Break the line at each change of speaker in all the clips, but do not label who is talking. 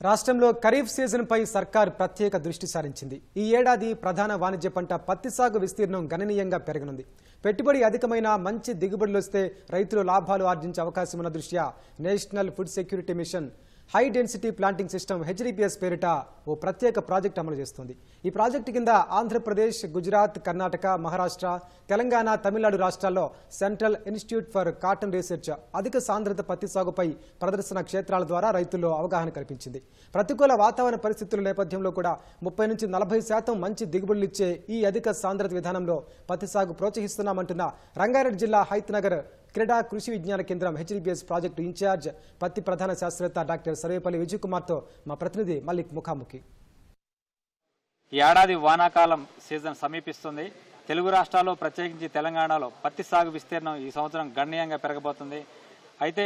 రాష్ట్రంలో ఖరీఫ్ సీజన్పై సర్కార్ ప్రత్యేక దృష్టి సారించింది. ఈ ఏడాది ప్రధాన వాణిజ్య పంట పత్తి సాగు విస్తీర్ణం గణనీయంగా పెరగనుంది. పెట్టుబడి అధికమైన మంచి దిగుబడులు వస్తే రైతులు లాభాలు ఆర్జించే అవకాశం ఉన్న దృష్ట్యా national food security mission high density planting system HDPS పేరిట ఓ ప్రత్యేక ప్రాజెక్ట్ అమలు చేస్తోంది. ఈ ప్రాజెక్టు కింద ఆంధ్రప్రదేశ్ గుజరాత్ కర్ణాటక మహారాష్ట్ర తెలంగాణ తమిళనాడు రాష్ట్రాల్లో central institute for cotton research అధిక సాంద్రత పత్తి సాగుపై ప్రదర్శన క్షేత్రాల ద్వారా రైతుల్లో అవగాహన కల్పించింది. ప్రతికూల వాతావరణ పరిస్థితుల నేపథ్యంలో కూడా ముప్పై నుంచి నలభై శాతం మంచి దిగుబడులిచ్చే ఈ అధిక సాంద్రత విధానంలో పత్తి సాగు ప్రోత్సహిస్తున్నామంటున్న రంగారెడ్డి జిల్లా హైత్నగర్ క్రీడా కృషి విజ్ఞాన కేంద్రం హెచ్డిబిఎస్ ప్రాజెక్టు ఇన్ఛార్జ్ పత్తి ప్రధాన శాస్త్రవేత్త డాక్టర్ సర్వేపల్లి విజయ్ కుమార్తో మా ప్రతినిధి మల్లిక్ ముఖాముఖి.
ఈ ఏడాది వానాకాలం సీజన్ సమీపిస్తుంది. తెలుగు రాష్ట్రాల్లో ప్రత్యేకించి తెలంగాణలో పత్తి సాగు విస్తీర్ణం ఈ సంవత్సరం గణనీయంగా పెరగబోతుంది. అయితే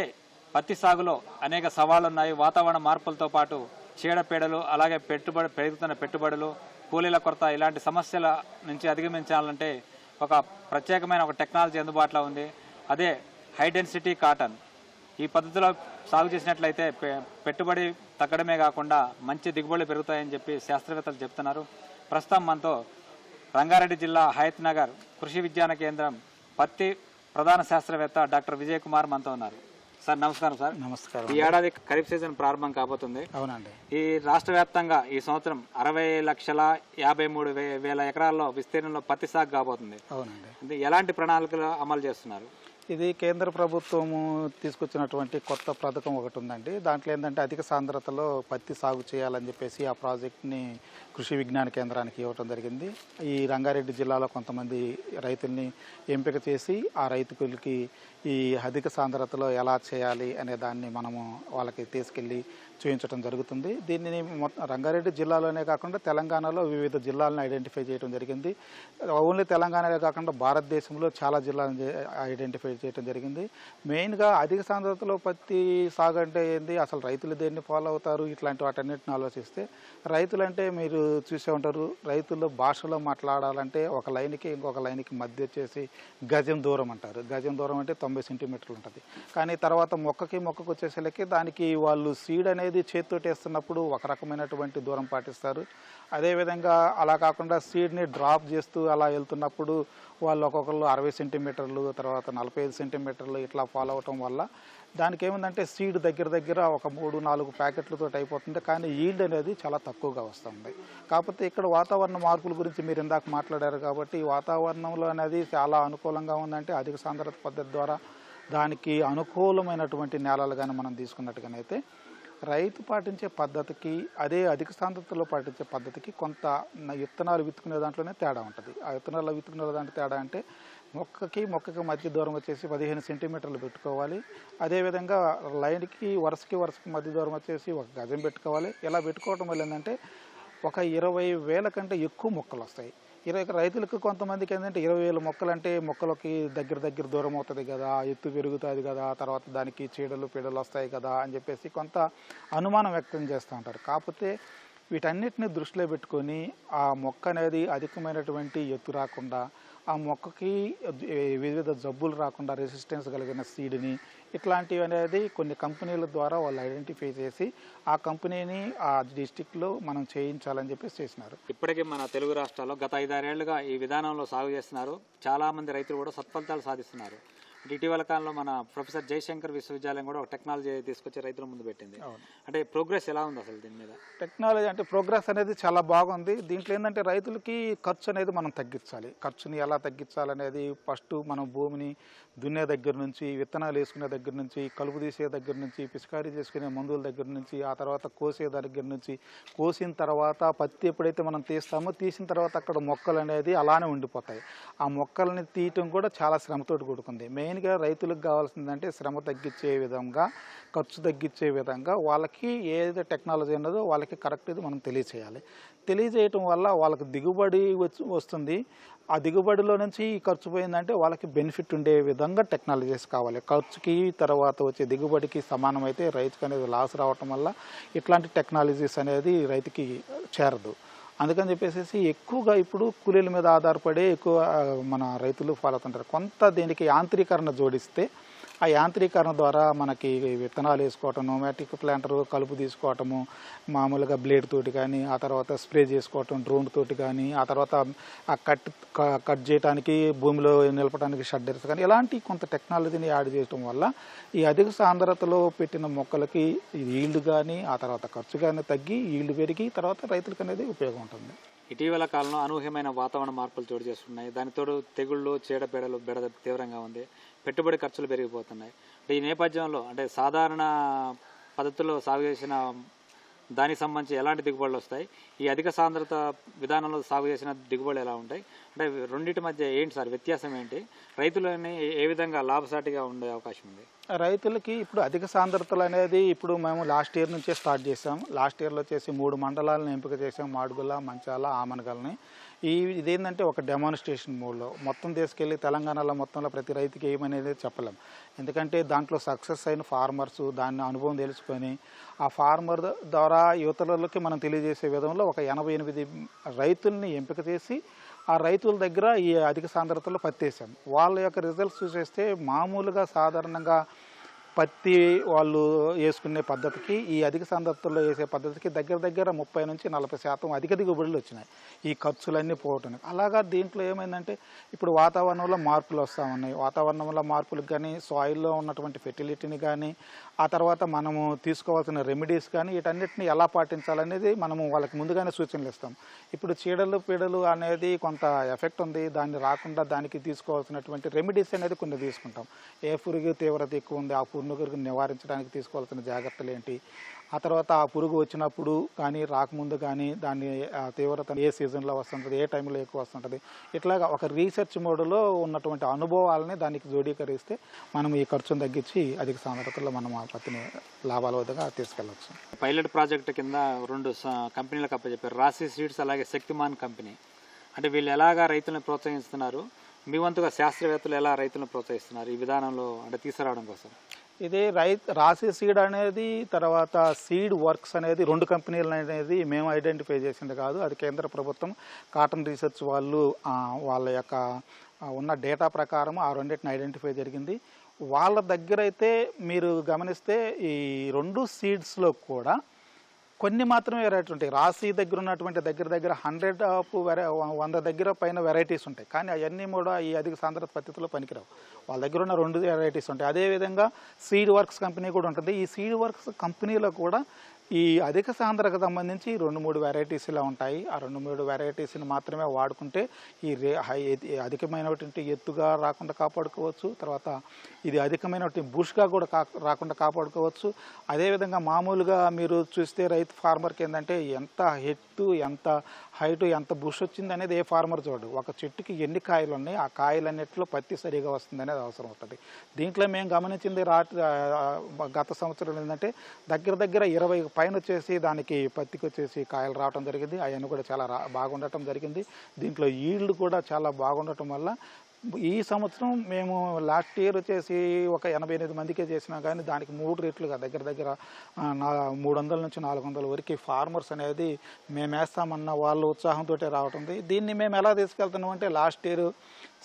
పత్తి సాగులో అనేక సవాళ్ళున్నాయి వాతావరణ మార్పులతో పాటు చీడపీడలు అలాగే పెట్టుబడి పెరుగుతున్న పెట్టుబడులు కూలీల కొరత ఇలాంటి సమస్యల నుంచి అధిగమించాలంటే ఒక ప్రత్యేకమైన ఒక టెక్నాలజీ అందుబాటులో ఉంది. అదే హై డెన్సిటీ కాటన్ ఈ పద్ధతిలో సాగు చేసినట్లయితే పెట్టుబడి తగ్గడమే కాకుండా మంచి దిగుబడులు పెరుగుతాయని చెప్పి శాస్త్రవేత్తలు చెప్తున్నారు. ప్రస్తుతం మనతో రంగారెడ్డి జిల్లా హయత్ నగర్ కృషి విజ్ఞాన కేంద్రం పత్తి ప్రధాన శాస్త్రవేత్త డాక్టర్ విజయ్ కుమార్ మనతో ఉన్నారు. సార్ నమస్కారం సార్.
నమస్కారం.
ఈ ఏడాది ఖరీఫ్ సీజన్ ప్రారంభం కాబోతుంది.
అవునండి.
ఈ రాష్ట్ర వ్యాప్తంగా ఈ సంవత్సరం అరవై లక్షల యాభై మూడు వేల ఎకరాల్లో విస్తీర్ణంలో పత్తి సాగు కాబోతుంది.
అవునండి.
ఎలాంటి ప్రణాళికలు అమలు చేస్తున్నారు?
ఇది కేంద్ర ప్రభుత్వము తీసుకొచ్చినటువంటి కొత్త పథకం ఒకటి ఉందండి. దాంట్లో ఏంటంటే అధిక సాంద్రతలో పత్తి సాగు చేయాలని చెప్పేసి ఆ ప్రాజెక్ట్ని కృషి విజ్ఞాన కేంద్రానికి ఇవ్వటం జరిగింది. ఈ రంగారెడ్డి జిల్లాలో కొంతమంది రైతుల్ని ఎంపిక చేసి ఆ రైతులకి ఈ అధిక సాంద్రతలో ఎలా చేయాలి అనే దాన్ని మనము వాళ్ళకి తీసుకెళ్ళి చూపించడం జరుగుతుంది. దీనిని మొత్తం రంగారెడ్డి జిల్లాలోనే కాకుండా తెలంగాణలో వివిధ జిల్లాలను ఐడెంటిఫై చేయడం జరిగింది. ఓన్లీ తెలంగాణలో కాకుండా భారతదేశంలో చాలా జిల్లాలను ఐడెంటిఫై చేయడం జరిగింది. మెయిన్గా అధిక సాంద్రతలో పత్తి సాగు అంటే ఏంది? అసలు రైతులు దేన్ని ఫాలో అవుతారు? ఇట్లాంటి వాటన్నిటిని ఆలోచిస్తే రైతులు అంటే మీరు చూసే ఉంటారు రైతులు భాషలో మాట్లాడాలంటే ఒక లైన్కి ఇంకొక లైన్కి మధ్య వచ్చేసి గజం దూరం అంటారు. గజం దూరం అంటే తొంభై సెంటీమీటర్లు ఉంటుంది. కానీ తర్వాత మొక్కకి మొక్కకు వచ్చేసరికి దానికి వాళ్ళు సీడ్ అనేది చేతితో వేస్తున్నప్పుడు ఒక రకమైనటువంటి దూరం పాటిస్తారు. అదేవిధంగా అలా కాకుండా సీడ్ని డ్రాప్ చేస్తూ అలా వెళ్తున్నప్పుడు వాళ్ళు ఒక్కొక్కరు అరవై సెంటీమీటర్లు తర్వాత నలభై ఐదు సెంటీమీటర్లు ఇట్లా ఫాలో అవటం వల్ల దానికి ఏముందంటే సీడ్ దగ్గర దగ్గర ఒక మూడు నాలుగు ప్యాకెట్లతో అయిపోతుంది. కానీ ఈల్డ్ అనేది చాలా తక్కువగా వస్తుంది. కాకపోతే ఇక్కడ వాతావరణ మార్పుల గురించి మీరు ఇందాక మాట్లాడారు కాబట్టి ఈ వాతావరణంలో అనేది చాలా అనుకూలంగా ఉందంటే అధిక సాంద్రత పద్ధతి ద్వారా దానికి అనుకూలమైనటువంటి నేలలు కానీ మనం తీసుకున్నట్టుగానైతే రైతు పాటించే పద్ధతికి అదే అధిక సాంద్రతలో పాటించే పద్ధతికి కొంత విత్తనాలు విత్తుకునే దాంట్లోనే తేడా ఉంటుంది. ఆ విత్తనాలు విత్తుకునే దాంట్లో తేడా అంటే మొక్కకి మొక్కకి మధ్య దూరం వచ్చేసి పదిహేను సెంటీమీటర్లు పెట్టుకోవాలి. అదేవిధంగా లైన్కి వరుసకి వరుసకి మధ్య దూరం వచ్చేసి ఒక గజం పెట్టుకోవాలి. ఇలా పెట్టుకోవటం వల్ల ఏంటంటే ఒక ఇరవై వేల కంటే ఎక్కువ మొక్కలు వస్తాయి. ఇరవై రైతులకు కొంతమందికి ఏంటంటే ఇరవై వేల మొక్కలు అంటే మొక్కలకి దగ్గర దగ్గర దూరం అవుతుంది కదా ఎత్తు పెరుగుతుంది కదా తర్వాత దానికి చీడలు పీడలు వస్తాయి కదా అని చెప్పేసి కొంత అనుమానం వ్యక్తం చేస్తూ ఉంటారు. కాకపోతే వీటన్నిటిని దృష్టిలో పెట్టుకొని ఆ మొక్క అనేది అధికమైనటువంటి ఎత్తు రాకుండా ఆ మొక్కకి వివిధ జబ్బులు రాకుండా రెసిస్టెన్స్ కలిగిన సీడ్ని ఇట్లాంటివి అనేది కొన్ని కంపెనీల ద్వారా వాళ్ళు ఐడెంటిఫై చేసి ఆ కంపెనీని ఆ డిస్టిక్లో మనం చేయించాలని చెప్పేసి చేసినారు.
ఇప్పటికే మన తెలుగు రాష్ట్రాల్లో గత ఐదారేళ్ళుగా ఈ విధానంలో సాగు చేస్తున్నారు. చాలా మంది రైతులు కూడా సత్ఫలితాలు సాధిస్తున్నారు. ఇటీవల కాలంలో మన ప్రొఫెసర్ జయశంకర్ విశ్వవిద్యాలయం కూడా ఒక టెక్నాలజీ తీసుకొచ్చి రైతుల ముందు పెట్టింది. అంటే ప్రోగ్రెస్ ఎలా ఉంది అసలు దీని మీద?
టెక్నాలజీ అంటే ప్రోగ్రెస్ అనేది చాలా బాగుంది. దీంట్లో ఏంటంటే రైతులకి ఖర్చు అనేది మనం తగ్గించాలి. ఖర్చుని ఎలా తగ్గించాలనేది ఫస్ట్ మనం భూమిని దున్నే దగ్గర నుంచి విత్తనాలు వేసుకునే దగ్గర నుంచి కలుపు తీసే దగ్గర నుంచి పిచికారీ చేసుకునే మందుల దగ్గర నుంచి ఆ తర్వాత కోసే దగ్గర నుంచి కోసిన తర్వాత పత్తి ఎప్పుడైతే మనం తీస్తామో తీసిన తర్వాత అక్కడ మొక్కలు అనేది అలానే ఉండిపోతాయి. ఆ మొక్కల్ని తీయటం కూడా చాలా శ్రమతోటి కూడుకుంది. మెయిన్గా రైతులకు కావాల్సిందంటే శ్రమ తగ్గించే విధంగా ఖర్చు తగ్గించే విధంగా వాళ్ళకి ఏదైతే టెక్నాలజీ ఉన్నదో వాళ్ళకి కరెక్ట్ ఇది మనం తెలియచేయాలి తెలియజేయటం వల్ల వాళ్ళకి దిగుబడి వచ్చి వస్తుంది. ఆ దిగుబడిలో నుంచి ఈ ఖర్చు పోయిందంటే వాళ్ళకి బెనిఫిట్ ఉండే విధంగా టెక్నాలజీస్ కావాలి. ఖర్చుకి తర్వాత వచ్చే దిగుబడికి సమానమైతే రైతుకి అనేది లాస్ రావటం వల్ల ఇట్లాంటి టెక్నాలజీస్ అనేది రైతుకి చేరదు. అందుకని చెప్పేసి ఎక్కువగా ఇప్పుడు కూలీల మీద ఆధారపడే ఎక్కువ మన రైతులు ఫాలో అవుతుంటారు. కొంత దీనికి యాంత్రీకరణ జోడిస్తే ఆ యాంత్రీకరణ ద్వారా మనకి విత్తనాలు వేసుకోవటం నోమాటిక్ ప్లాంటర్ కలుపు తీసుకోవటము మామూలుగా బ్లేడ్ తోటి కానీ ఆ తర్వాత స్ప్రే చేసుకోవటం డ్రోన్ తోటి కానీ ఆ తర్వాత ఆ కట్ కట్ చేయడానికి భూమిలో నిలపడానికి షడ్డర్స్ కానీ ఇలాంటి కొంత టెక్నాలజీని యాడ్ చేయటం వల్ల ఈ అధిక సాంద్రతలో పెట్టిన మొక్కలకి ఈల్డ్ కానీ ఆ తర్వాత ఖర్చు కానీ తగ్గి ఈల్డ్ పెరిగి తర్వాత రైతులకు అనేది ఉపయోగం ఉంటుంది.
ఇటీవల కాలంలో అనూహ్యమైన వాతావరణ మార్పులు చోటు చేస్తున్నాయి దానితోడు తెగుళ్ళు చీడపీడలు బెడద తీవ్రంగా ఉంది. పెట్టుబడి ఖర్చులు పెరిగిపోతున్నాయి. అంటే ఈ నేపథ్యంలో అంటే సాధారణ పద్ధతుల్లో సాగు చేసిన దానికి సంబంధించి ఎలాంటి దిగుబడులు వస్తాయి? ఈ అధిక సాంద్రత విధానంలో సాగు చేసిన దిగుబడులు ఎలా ఉంటాయి? అంటే రెండింటి మధ్య ఏంటి సార్ వ్యత్యాసం ఏంటి? రైతులని ఏ విధంగా లాభసాటిగా ఉండే అవకాశం ఉంది?
రైతులకి ఇప్పుడు అధిక సాంద్రతలు అనేది ఇప్పుడు మేము లాస్ట్ ఇయర్ నుంచే స్టార్ట్ చేసాం లాస్ట్ ఇయర్లో వచ్చేసి మూడు మండలాలను ఎంపిక చేసాం మాడుగుల మంచాల ఆమనగల్ని. ఈ ఇదేంటంటే ఒక డెమాన్స్ట్రేషన్ మూడ్లో మొత్తం తీసుకెళ్ళి తెలంగాణలో మొత్తంలో ప్రతి రైతుకి ఏమనేది చెప్పలేం. ఎందుకంటే దాంట్లో సక్సెస్ అయిన ఫార్మర్స్ దాన్ని అనుభవం తెలుసుకొని ఆ ఫార్మర్ ద్వారా యువతలకి మనం తెలియజేసే విధంలో ఒక ఎనభై ఎనిమిది రైతుల్ని ఎంపిక చేసి ఆ రైతుల దగ్గర ఈ అధిక సాంద్రతలో పత్తి వేసాం వాళ్ళ యొక్క రిజల్ట్స్ చూసేస్తే మామూలుగా సాధారణంగా పత్తి వాళ్ళు వేసుకునే పద్ధతికి ఈ అధిక సాంద్రతలో వేసే పద్ధతికి దగ్గర దగ్గర ముప్పై నుంచి నలభై శాతం అధిక దిగుబడులు వచ్చినాయి. ఈ ఖర్చులన్నీ పోవటానికి. అలాగా దీంట్లో ఏమైందంటే ఇప్పుడు వాతావరణంలో మార్పులు వస్తూ ఉన్నాయి. వాతావరణంలో మార్పులకు కానీ సాయిల్లో ఉన్నటువంటి ఫెర్టిలిటీని కానీ ఆ తర్వాత మనము తీసుకోవాల్సిన రెమెడీస్ కానీ వీటన్నిటిని ఎలా పాటించాలనేది మనము వాళ్ళకి ముందుగానే సూచనలు ఇస్తాం. ఇప్పుడు చీడలు పీడలు అనేది కొంత ఎఫెక్ట్ ఉంది. దాన్ని రాకుండా దానికి తీసుకోవాల్సినటువంటి రెమెడీస్ అనేది కొన్ని తీసుకుంటాం. ఏ పురుగు తీవ్రత ఎక్కువ ఉంది ఆ పురుగును నివారించడానికి తీసుకోవాల్సిన జాగ్రత్తలు ఏంటి? ఆ తర్వాత ఆ పురుగు వచ్చినప్పుడు కానీ రాకముందు కానీ దాన్ని తీవ్రత ఏ సీజన్లో వస్తుంటుంది ఏ టైంలో ఎక్కువ వస్తుంటుంది? ఇట్లాగా ఒక రీసెర్చ్ మోడ్లో ఉన్నటువంటి అనుభవాలని దానికి జోడీకరిస్తే మనం ఈ ఖర్చును తగ్గించి అధిక సాంద్రతలో మనం ఆ పత్తిని లాభాల వద్దగా తీసుకెళ్ళవచ్చు
పైలట్ ప్రాజెక్ట్ కింద రెండు కంపెనీలకు అప్పచెప్పారు. రాశి సీడ్స్ అలాగే శక్తిమాన్ కంపెనీ. అంటే వీళ్ళు ఎలాగా రైతులను ప్రోత్సహిస్తున్నారు? మీ వంతుగా శాస్త్రవేత్తలు ఎలా రైతులను ప్రోత్సహిస్తున్నారు ఈ విధానంలో? అంటే తీసుకురావడం కోసం.
ఇది రై రాసి సీడ్ అనేది తర్వాత సీడ్ వర్క్స్ అనేది రెండు కంపెనీలు అనేది మేము ఐడెంటిఫై చేసింది కాదు. అది కేంద్ర ప్రభుత్వం కాటన్ రీసెర్చ్ వాళ్ళు వాళ్ళ యొక్క ఉన్న డేటా ప్రకారం ఆ రెండింటిని ఐడెంటిఫై జరిగింది. వాళ్ళ దగ్గర అయితే మీరు గమనిస్తే ఈ రెండు సీడ్స్లో కూడా కొన్ని మాత్రమే వెరైటీ ఉంటాయి. రాశి దగ్గర ఉన్నటువంటి దగ్గర దగ్గర హండ్రెడ్ ఆఫ్ వెరై వంద దగ్గర పైన వెరైటీస్ ఉంటాయి. కానీ అవన్నీ కూడా ఈ అధిక సాంద్రత పద్ధతిలో పనికిరావు. వాళ్ళ దగ్గర ఉన్న రెండు వెరైటీస్ ఉంటాయి. అదేవిధంగా సీడ్ వర్క్స్ కంపెనీ కూడా ఉంటుంది. ఈ సీడ్ వర్క్స్ కంపెనీలో కూడా ఈ అధిక సాంద్రకు సంబంధించి రెండు మూడు వెరైటీస్ ఇలా ఉంటాయి. ఆ రెండు మూడు వెరైటీస్ని మాత్రమే వాడుకుంటే ఈ రే హై అధికమైనటువంటి ఎత్తుగా రాకుండా కాపాడుకోవచ్చు. తర్వాత ఇది అధికమైనటువంటి బుష్గా కూడా కా రాకుండా కాపాడుకోవచ్చు. అదేవిధంగా మామూలుగా మీరు చూస్తే రైతు ఫార్మర్కి ఏంటంటే ఎంత హెట్ ఎత్తు ఎంత హైట్ ఎంత బుష్ వచ్చింది అనేది ఏ ఫార్మర్ చూడు ఒక చెట్టుకి ఎన్ని కాయలు ఉన్నాయి ఆ కాయలన్నింటిలో పత్తి సరిగా వస్తుంది అనేది అవసరం ఉంటుంది దీంట్లో మేము గమనించింది రాత్రి గత సంవత్సరం ఏంటంటే దగ్గర దగ్గర ఇరవై పైన వచ్చేసి దానికి పత్తికి వచ్చేసి కాయలు రావడం జరిగింది. అవన్నీ కూడా చాలా బాగుండటం జరిగింది. దీంట్లో ఈల్డ్ కూడా చాలా బాగుండటం వల్ల ఈ సంవత్సరం మేము లాస్ట్ ఇయర్ వచ్చేసి ఒక ఎనభై ఎనిమిది మందికే చేసినా కానీ దానికి మూడు రేట్లుగా దగ్గర దగ్గర నా మూడు వందల నుంచి నాలుగు వందల వరకు ఫార్మర్స్ అనేది మేము వేస్తామన్న వాళ్ళ ఉత్సాహంతో రావటం దీన్ని మేము ఎలా తీసుకెళ్తున్నాం అంటే లాస్ట్ ఇయర్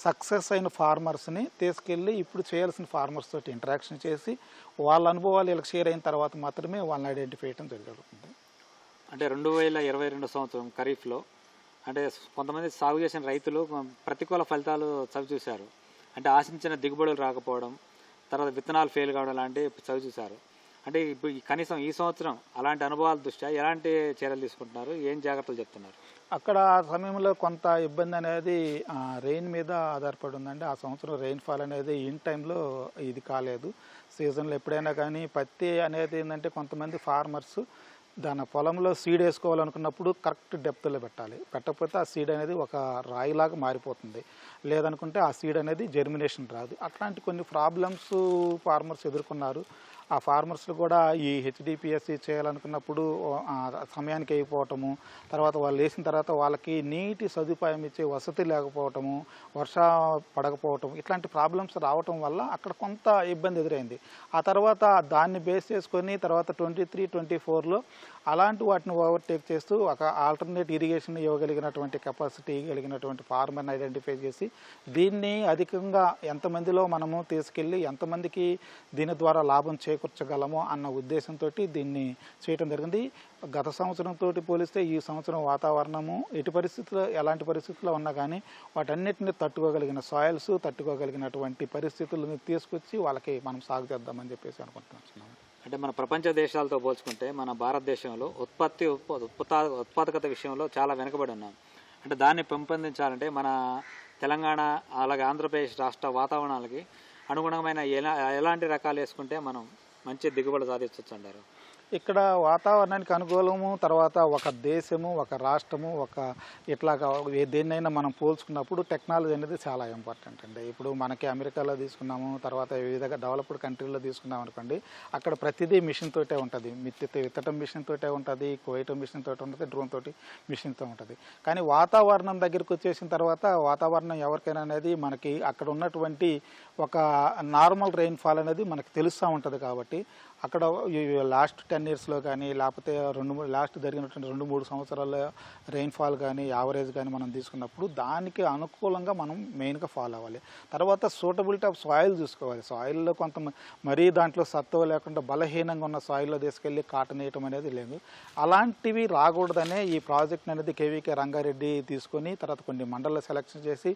సక్సెస్ అయిన ఫార్మర్స్ని తీసుకెళ్ళి ఇప్పుడు చేయాల్సిన ఫార్మర్స్ తోటి ఇంటరాక్షన్ చేసి వాళ్ళ అనుభవాలు వీళ్ళకి షేర్ అయిన తర్వాత మాత్రమే వాళ్ళని ఐడెంటిఫై చేయడం జరుగుతుంది.
అంటే రెండు వేల ఇరవై రెండు సంవత్సరం ఖరీఫ్లో అంటే కొంతమంది సాగు చేసిన రైతులు ప్రతికూల ఫలితాలు చవి చూశారు. అంటే ఆశించిన దిగుబడులు రాకపోవడం తర్వాత విత్తనాలు ఫెయిల్ కావడం లాంటివి చవి చూశారు. అంటే ఇప్పుడు కనీసం ఈ సంవత్సరం అలాంటి అనుభవాల దృష్ట్యా ఎలాంటి చర్యలు తీసుకుంటున్నారు? ఏం జాగ్రత్తలు చెప్తున్నారు?
అక్కడ ఆ సమయంలో కొంత ఇబ్బంది అనేది రెయిన్ మీద ఆధారపడి ఉందండి. ఆ సంవత్సరం రెయిన్ ఫాల్ అనేది ఇన్ టైంలో ఇది కాలేదు. సీజన్లో ఎప్పుడైనా కానీ పత్తి అనేది ఏంటంటే కొంతమంది ఫార్మర్స్ దాని పొలంలో సీడ్ వేసుకోవాలనుకున్నప్పుడు కరెక్ట్ డెప్త్లో పెట్టాలి. పెట్టకపోతే ఆ సీడ్ అనేది ఒక రాయిలాగా మారిపోతుంది. లేదనుకుంటే ఆ సీడ్ అనేది జర్మినేషన్ రాదు. అట్లాంటి కొన్ని ప్రాబ్లమ్స్ ఫార్మర్స్ ఎదుర్కొన్నారు. ఆ ఫార్మర్స్లు కూడా ఈ హెచ్డిపిఎస్సి చేయాలనుకున్నప్పుడు సమయానికి అయిపోవటము తర్వాత వాళ్ళు వేసిన తర్వాత వాళ్ళకి నీటి సదుపాయం ఇచ్చే వసతి లేకపోవటము వర్ష పడకపోవటం ఇట్లాంటి ప్రాబ్లమ్స్ రావటం వల్ల అక్కడ కొంత ఇబ్బంది ఎదురైంది. ఆ తర్వాత దాన్ని బేస్ చేసుకొని తర్వాత ట్వంటీ త్రీ ట్వంటీ ఫోర్లో అలాంటి వాటిని ఓవర్టేక్ చేస్తూ ఒక ఆల్టర్నేట్ ఇరిగేషన్ ఇవ్వగలిగినటువంటి కెపాసిటీ కలిగినటువంటి ఫార్మర్ని ఐడెంటిఫై చేసి దీన్ని అధికంగా ఎంతమందిలో మనము తీసుకెళ్ళి ఎంతమందికి దీని ద్వారా లాభం చేకూర్చగలమో అన్న ఉద్దేశంతో దీన్ని చేయటం జరిగింది. గత సంవత్సరంతో పోలిస్తే ఈ సంవత్సరం వాతావరణము ఎటు పరిస్థితుల్లో ఎలాంటి పరిస్థితుల్లో ఉన్నా కానీ వాటన్నిటిని తట్టుకోగలిగిన సాయిల్స్ తట్టుకోగలిగినటువంటి పరిస్థితులను తీసుకొచ్చి వాళ్ళకి మనం సాగు చేద్దామని చెప్పేసి అనుకుంటున్నాం.
అంటే మన ప్రపంచ దేశాలతో పోల్చుకుంటే మన భారతదేశంలో ఉత్పత్తి ఉత్పాదకత విషయంలో చాలా వెనుకబడి ఉన్నాం. అంటే దాన్ని పెంపొందించాలంటే మన తెలంగాణ అలాగే ఆంధ్రప్రదేశ్ రాష్ట్ర వాతావరణాలకి అనుగుణమైన ఎలా ఎలాంటి రకాలు వేసుకుంటే మనం మంచి దిగుబడి సాధించవచ్చు అంటారు
ఇక్కడ వాతావరణానికి అనుకూలము తర్వాత ఒక దేశము ఒక రాష్ట్రము ఒక ఇట్లాగా దేన్నైనా మనం పోల్చుకున్నప్పుడు టెక్నాలజీ అనేది చాలా ఇంపార్టెంట్ అండి. ఇప్పుడు మనకి అమెరికాలో తీసుకున్నాము తర్వాత వివిధ డెవలప్డ్ కంట్రీలో తీసుకున్నాం అనుకోండి అక్కడ ప్రతిదీ మిషన్ తోటే ఉంటుంది. మిత్తి విత్తటం మిషన్ తోటే ఉంటుంది కోయటం మిషన్ తోటి ఉంటుంది డ్రోన్ తోటి మిషన్తో ఉంటుంది. కానీ వాతావరణం దగ్గరికి వచ్చేసిన తర్వాత వాతావరణం ఎవరికైనా అనేది మనకి అక్కడ ఉన్నటువంటి ఒక నార్మల్ రెయిన్ఫాల్ అనేది మనకు తెలుస్తూ ఉంటుంది కాబట్టి అక్కడ లాస్ట్ టెన్ ఇయర్స్లో కానీ లేకపోతే రెండు మూడు లాస్ట్ జరిగినటువంటి రెండు మూడు సంవత్సరాల రెయిన్ఫాల్ కానీ యావరేజ్ కానీ మనం తీసుకున్నప్పుడు దానికి అనుకూలంగా మనం మెయిన్గా ఫాలో అవ్వాలి. తర్వాత సూటబిలిటీ ఆఫ్ సాయిల్ చూసుకోవాలి. సాయిల్లో కొంత మరీ దాంట్లో సత్తువ లేకుండా బలహీనంగా ఉన్న సాయిల్లో తీసుకెళ్ళి కాటన్ వేయటం అనేది లేదు. అలాంటివి రాకూడదనే ఈ ప్రాజెక్ట్ అనేది కేవీకే రంగారెడ్డి తీసుకొని తర్వాత కొన్ని మండల సెలెక్షన్ చేసి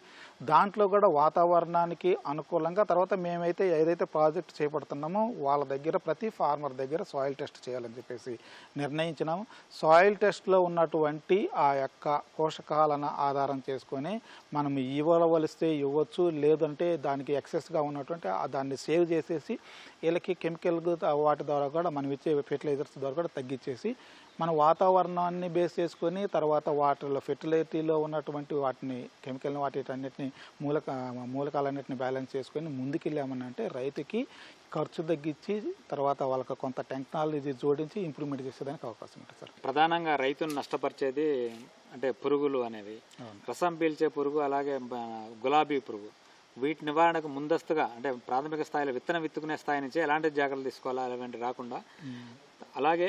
దాంట్లో కూడా వాతావరణానికి అనుకూలంగా తర్వాత మేమైతే ఏదైతే ప్రాజెక్ట్ చేపడుతున్నామో వాళ్ళ దగ్గర ప్రతి ఫార్మర్ దగ్గర సాయిల్ టెస్ట్ చేయాలని చెప్పేసి నిర్ణయించినాము. సాయిల్ టెస్ట్లో ఉన్నటువంటి ఆ యొక్క పోషకాలను ఆధారం చేసుకొని మనం ఇవ్వవలిస్తే ఇవ్వచ్చు లేదంటే దానికి ఎక్సెస్గా ఉన్నటువంటి ఆ దాన్ని సేవ్ చేసేసి వీళ్ళకి కెమికల్ వాటి ద్వారా కూడా మనం ఇచ్చే ఫెర్టిలైజర్స్ ద్వారా కూడా తగ్గించేసి మన వాతావరణాన్ని బేస్ చేసుకొని తర్వాత వాటిలో ఫెర్టిలిటీలో ఉన్నటువంటి వాటిని కెమికల్ వాటి అన్నిటిని మూలక మూలకాలన్నింటిని బ్యాలెన్స్ చేసుకొని ముందుకెళ్ళామని అంటే రైతుకి ఖర్చు తగ్గించి తర్వాత వాళ్ళకి కొంత టెక్నాలజీ జోడించి ఇంప్రూవ్మెంట్ చేసేదానికి అవకాశం ఉంటుంది సార్.
ప్రధానంగా రైతును నష్టపరిచేది అంటే పురుగులు అనేవి. రసం పీల్చే పురుగు అలాగే గులాబీ పురుగు. వీటి నివారణకు ముందస్తుగా అంటే ప్రాథమిక స్థాయిలో విత్తనం విత్తుకునే స్థాయి నుంచి ఎలాంటి జాగ్రత్తలు తీసుకోవాలా అలాంటి రాకుండా అలాగే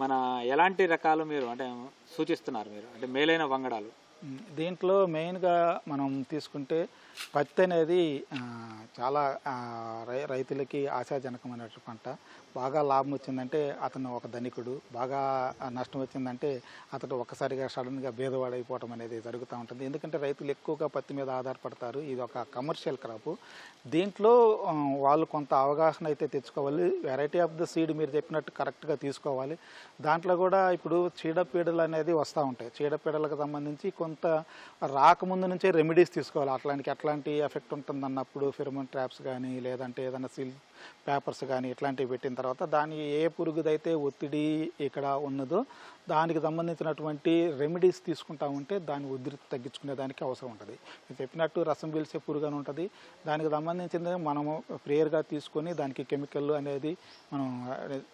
మన ఎలాంటి రకాలు మీరు అంటే సూచిస్తున్నారు మీరు? అంటే మేలైన వంగడాలు.
దీంట్లో మెయిన్గా మనం తీసుకుంటే పత్తి అనేది చాలా రై- రైతులకి ఆశాజనకమైనటువంటి పంట. బాగా లాభం వచ్చిందంటే అతను ఒక ధనికుడు. బాగా నష్టం వచ్చిందంటే అతడు ఒక్కసారిగా సడన్గా భేదవాడైపోవటం అనేది జరుగుతూ ఉంటుంది. ఎందుకంటే రైతులు ఎక్కువగా పత్తి మీద ఆధారపడతారు. ఇది ఒక కమర్షియల్ క్రాప్ దీంట్లో వాళ్ళు కొంత అవగాహన అయితే తెచ్చుకోవాలి. వెరైటీ ఆఫ్ ద సీడ్ మీరు చెప్పినట్టు కరెక్ట్గా తీసుకోవాలి. దాంట్లో కూడా ఇప్పుడు చీడపీడలు అనేది వస్తూ ఉంటాయి. చీడపీడలకు సంబంధించి కొంత రాకముందు నుంచే రెమెడీస్ తీసుకోవాలి. అట్లాంటి ఎట్లాంటి ఎఫెక్ట్ ఉంటుంది అన్నప్పుడు ఫిరమన్ ట్రాప్స్ కానీ లేదంటే ఏదైనా సిల్ పేపర్స్ కానీ ఇట్లాంటివి పెట్టిన తర్వాత దాని ఏ పురుగుదైతే ఒత్తిడి ఇక్కడ ఉన్నదో దానికి సంబంధించినటువంటి రెమెడీస్ తీసుకుంటా ఉంటే దాని ఉధృతి తగ్గించుకునే దానికి అవసరం ఉంటుంది. మీరు చెప్పినట్టు రసం పీల్చే పురుగు అని ఉంటుంది. దానికి సంబంధించింది మనము ప్రేయర్గా తీసుకొని దానికి కెమికల్ అనేది మనం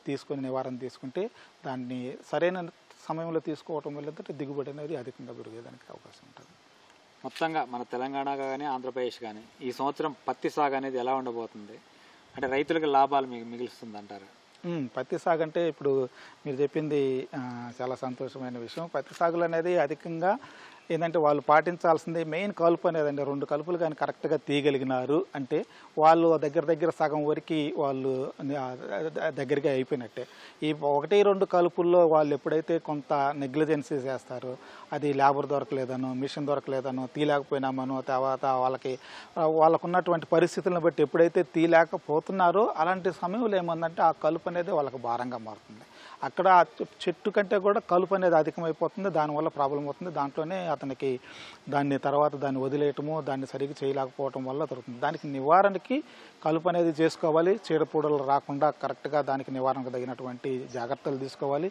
తీసుకొని నివారణ తీసుకుంటే దాన్ని సరైన సమయంలో తీసుకోవటం వల్ల దిగుబడి అనేది అధికంగా పెరిగేదానికి అవకాశం ఉంటుంది.
మొత్తంగా మన తెలంగాణ కానీ ఆంధ్రప్రదేశ్ కానీ ఈ సంవత్సరం పత్తి సాగు అనేది ఎలా ఉండబోతుంది? అంటే రైతులకు లాభాలు మీకు మిగులుస్తుంది అంటారు
పత్తి సాగు అంటే ఇప్పుడు మీరు చెప్పింది చాలా సంతోషమైన విషయం. పత్తి సాగులు అనేది అధికంగా ఏంటంటే వాళ్ళు పాటించాల్సింది మెయిన్ కలుపు అనేది రెండు కలుపులు కానీ కరెక్ట్గా తీయగలిగినారు అంటే వాళ్ళు దగ్గర దగ్గర సగం వరకు వాళ్ళు దగ్గరగా అయిపోయినట్టే. ఈ ఒకటి రెండు కలుపుల్లో వాళ్ళు ఎప్పుడైతే కొంత నెగ్లిజెన్సీ చేస్తారో అది లేబర్ దొరకలేదనో మిషన్ దొరకలేదనో తీయలేకపోయినామనో తర్వాత వాళ్ళకి వాళ్ళకున్నటువంటి పరిస్థితులను బట్టి ఎప్పుడైతే తీయలేకపోతున్నారో అలాంటి సమయంలో ఏమందంటే ఆ కలుపు అనేది వాళ్ళకి భారంగా మారుతుంది. అక్కడ చెట్టు కంటే కూడా కలుపు అనేది అధికమైపోతుంది. దానివల్ల ప్రాబ్లం అవుతుంది. దాంట్లోనే అతనికి దాన్ని తర్వాత దాన్ని వదిలేయటము దాన్ని సరిగ్గా చేయలేకపోవటం వల్ల దొరుకుతుంది దానికి నివారణకి కలుపు అనేది చేసుకోవాలి. చీడపూడలు రాకుండా కరెక్ట్గా దానికి నివారణకు తగినటువంటి జాగ్రత్తలు తీసుకోవాలి.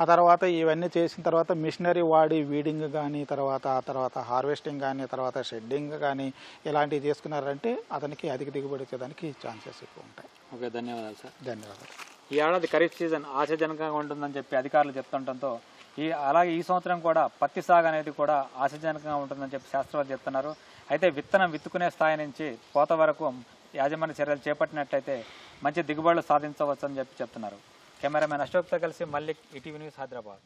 ఆ తర్వాత ఇవన్నీ చేసిన తర్వాత మిషనరీ వాడి వీడింగ్ కానీ తర్వాత ఆ తర్వాత హార్వెస్టింగ్ కానీ తర్వాత షెడ్డింగ్ కానీ ఇలాంటివి చేసుకున్నారంటే అతనికి అధిక దిగుబడి వచ్చేదానికి ఛాన్సెస్ ఎక్కువ ఉంటాయి.
ఓకే ధన్యవాదాలు సార్.
ధన్యవాదాలు.
ఈ ఏడాది ఖరీఫ్ సీజన్ ఆశాజనకంగా ఉంటుందని చెప్పి అధికారులు చెప్తుండటంతో ఈ అలాగే ఈ సంవత్సరం కూడా పత్తి సాగు అనేది కూడా ఆశాజనకంగా ఉంటుందని చెప్పి శాస్త్రవేత్తలు చెప్తున్నారు. అయితే విత్తనం విత్తుకునే స్థాయి నుంచి కోత వరకు యాజమాన్య చర్యలు చేపట్టినట్లయితే మంచి దిగుబడులు సాధించవచ్చని చెప్పి చెప్తున్నారు. కెమెరామెన్ అశోక్తో కలిసి మల్లిక్ ఈటీవీ న్యూస్ హైదరాబాద్.